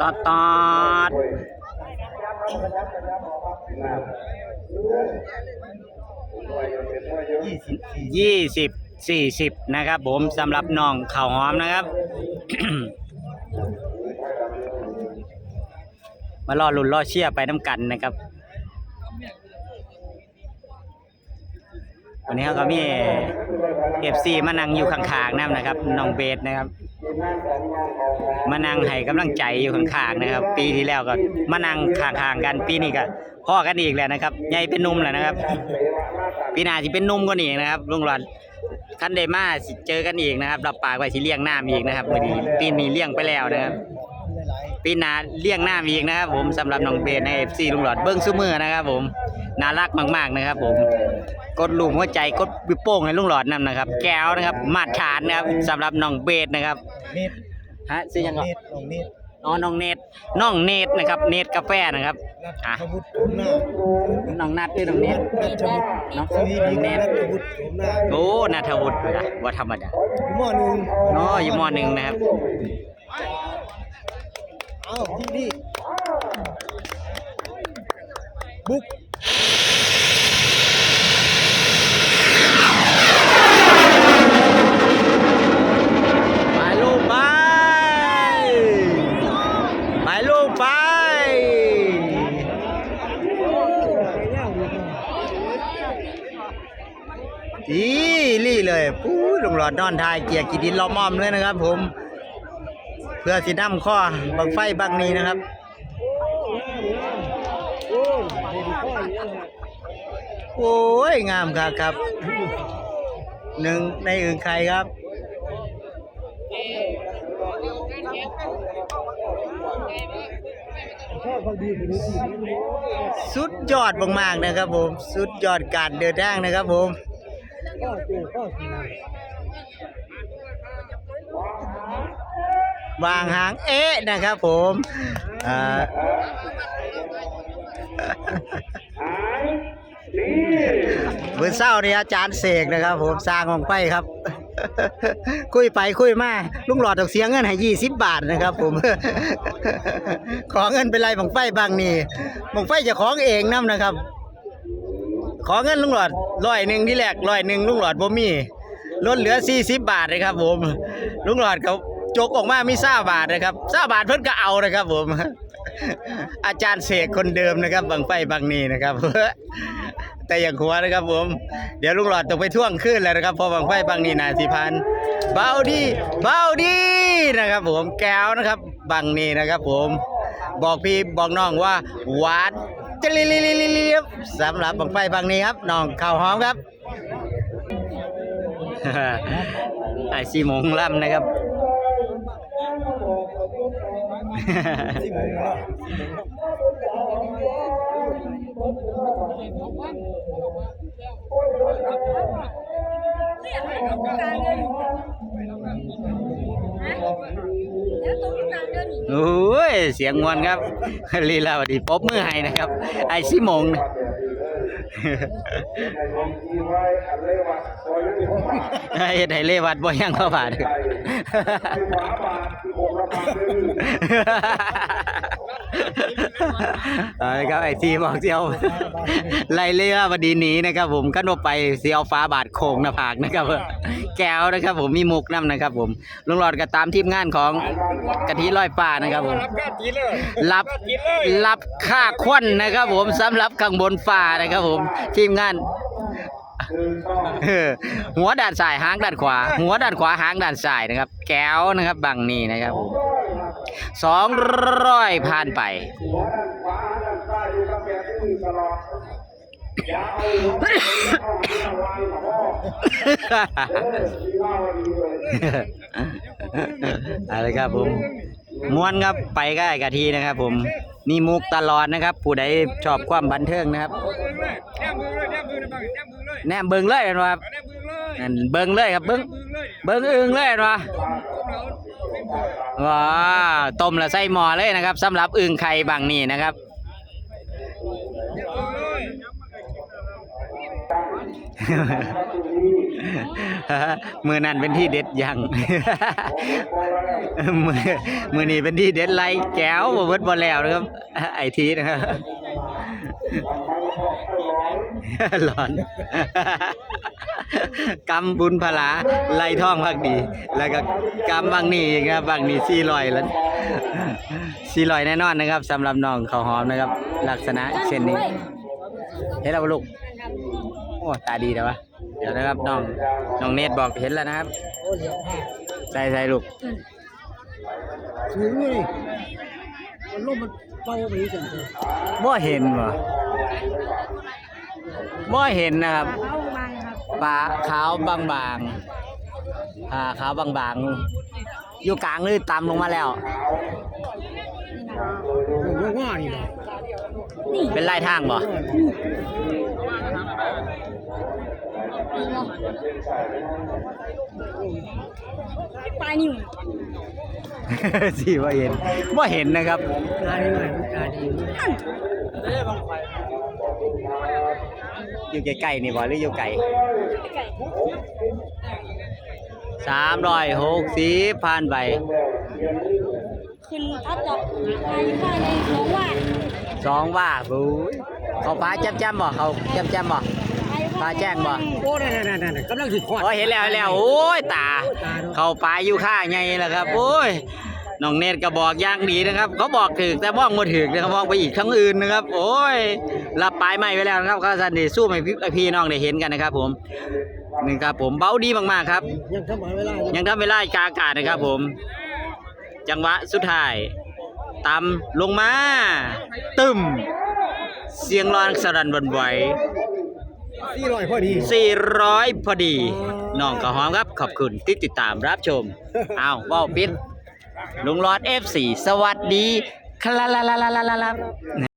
ตอดตอดยี่สิบสี่สิบนะครับ ผมสำหรับน้องข้าวหอมนะครับ มารอลุ้นรอเชียร์ไปน้ำกันนะครับ วันนี้เขาก็มีเอฟซีมานั่งอยู่ข้างๆนั่นนะครับ น้องเบสนะครับ มานั่งให้กำลังใจอยู่ข้างๆนะครับ ปีที่แล้วก็มานั่งข้างๆกันปีนี้ก็พ่อกันอีกแล้วนะครับใหญ่เป็นนุ่มแล้วนะครับปีหน้าสิเป็นนุ่มกว่านี้อีกนะครับลุงหลอดคันเดมาสิเจอกันอีกนะครับรับปากไว้สิเลี้ยงน้ำอีกนะครับวันนี้ปีนี้เลี้ยงไปแล้วนะครับปีหน้าเลี้ยงน้ำอีกนะครับ ผมสำหรับน้องเบสในเอฟซีลุงหลอดเบิ้งซุ้มือนะครับ ผม น่ารักมาก ๆนะครับ ผม กดลูมหัวใจกดบิโป้งให้ลุงหลอดนำนะครับ แก้วนะครับ มาดฐานนะครับสำหรับน้องเบสนะครับเน็ตฮะซื้อยังก่อนเน็ตน้องเน็ตอ๋อน้องเนตน้องเนตนะครับ เนตกาแฟนะครับนัทอะชวุฒิผมหน้าน้องนัดด้วยน้องเนตนัทชวุฒิน้องสวีดีเนนัตทชวุฒิผมหน้าโอ้นาทวุฒินะว่าธรรมดาอยู่มอหนึ่งเนาะอยู่มอหนึ่งนะครับเอ้าที่นี่บุ๊ก ไปลูกไปไปลูกไป อีลี่เลยปู้ลุงหลอดนอนทายเกียร์กินดินล้อมอมเลยนะครับ ผม เพื่อสิน้ำข้อบังไฟบังนี้นะครับโอ้ยงามครับครับหนึ่งในอื่นใครครับพ่อเขาดีกว่านี้สิสุดยอดมากๆนะครับผม สุดยอดการเดินทางนะครับผม พ่อเจอพ่อสินวางหางเอ๊ะนะครับผมอ่ามือเศร้านี่อาจารย์เสกนะครับ ผมสร้างของไปครับ คุยไปคุยมาลุงหลอดตกเสียงเงินให้ยี่สิบบาทนะครับ ผม ขอเงินเป็นไรบังไฟบางนี่บังไฟจะของเองนํนะครับ ขอเงินลุงหลอดร้อยหนึ่งที่แรกร้อยหนึ่งลุงหลอดบ่มีลดเหลือสี่สิบบาทเลยครับผม ลุงหลอดเขาจกออกมามีซ่าบาทนะครับซ่าบาทเพิ่นก็เอานะครับผม อาจารย์เสกคนเดิมนะครับบางไฟบางนีนะครับ แต่อย่างหัวนะครับผม เดี๋ยวลุงหลอดต้องไปท่วงขึ้นแล้วนะครับเพอบางไฟบางนีนาสิพันเบาดีเบาดีนะครับ ผมแก้วนะครับบางนีนะครับ ผม บอกพี่บอกน้องว่าหวาน จะลีลีลีลิลิลิสำหรับบางไฟบางนี้ครับน้องข้าวหอมครับไอซีหมงล่ำนะครับ เสียงมวนครับ ลีลาวดีปบมือให้นะครับ ไอซิมงเฮ็ดให้เลวัดบ่ยังเข้าบาด เอาละครับไอซีบอกเสียวไล่เรือวดีหนีนะครับ ผมก็นบไปเสียวฟ้าบาดโคงหน้าผากนะครับแก้วนะครับ ผมมีมุกน้ำนะครับ ผมลุงหลอดก็ตามทีมงานของกะทิร้อยฟ้านะครับผมรับกาจีเลยรับรับค่าควันนะครับ ผมสำหรับข้างบนฟ้านะครับ ผมทีมงานเออหัวด้านซ้ายหางด้านขวา หัวด้านขวาหางด้านซ้ายนะครับ แก้วนะครับบังนี้นะครับผมสองร้อยผ่านไป อะไรครับผมม้วนครับไปก็ไอ้กะทีนะครับ ผมมีมุกตลอดนะครับ ผู้ใดชอบความบันเทิงนะครับ แนมเลยแนมเบิ้งเลยแนมเบิ้งเลยเห็นว่าแนมมือเลยนั่นเบิ่งเลยครับเบิ่งเลยเบิ่งอึงเลยเห็นว่าว้าต้มแล้วใส่หม้อเลยนะครับสำหรับอึ่งไข่บางนี่นะครับ แน มือนั้นเป็นที่เด็ดยังมือมือนี้เป็นที่เด็ดไรแก้วบ่เบิดบ่แล้วนะครับไอทีนะครับร้อนกำบุญพลาไล่ท่องพักดี แล้วก็กำบางนี่นะครับบางนี่สี่ลอยแล้วสี่ลอยแน่นอนนะครับสำหรับน้องเขาหอมนะครับ ลักษณะเช่นนี้เห็นแล้วบ่ลูก อ้ตาดีแต่วะเดี๋ยวนะครับน้องน้องเนตบอกเห็นแล้วนะครับโอ้เหลียวห้าใส่ใส่ลูกสูงเลยมันลมมันเบาไปสั่นเถอะบ่เห็นบ่บ่เห็นนะครับเขาบังครับปลาขาวบางๆอ่าขาวบางๆ อยู่กลางหรือต่ำลงมาแล้วมันว่าว่านี่แหละเป็นไล่ทางบ่ ปลายนิ้วสิบ่เห็นบ่เห็นนะครับตาดีหน่อยตาดีอยู่ใกล้ๆนี่บ่หรืออยู่ไกลไก่สามร้อยหกสิบผ่านไปขึ้นทัดดอกปลายข้างในน้องว่าสองว่าบุ้ยเขาปลาแจ่มๆบ่เขาแจ่มๆบ่ ปลาแจ้งบ่โอ้นั่นนั่นนั่นกำลังสิขวดโอ้ยเห็นแล้วเห็นแล้วโอ้ยตาตาเนาะเขาปลาอยู่ข้าไงล่ะครับ โอ้ยน้องเนตรก็บอกอย่างดีนะครับ เขาบอกถึกแต่มองบ่ถึกนะครับมองไปอีกครั้งอื่นนะครับ โอ้ยรับปลายใหม่ไปแล้วนะครับก็สันดีสู้ให้พี่พี่น้องได้เห็นกันนะครับผมนี่ครับผมเบ้าดีมากๆครับ ยังทำเวลาอยู่ยังทำเวลากลางอากาศนะครับ ผม จังหวะสุดท้ายตำลงมา ตึมเสียงร้องสรันหวันไหว สี่ร้อยพอดี 400 พอดีน้องก็หอมครับ ขอบคุณที่ติดตามรับชมอ้าวว่าวปิดลุงรอด F4 สวัสดีครับ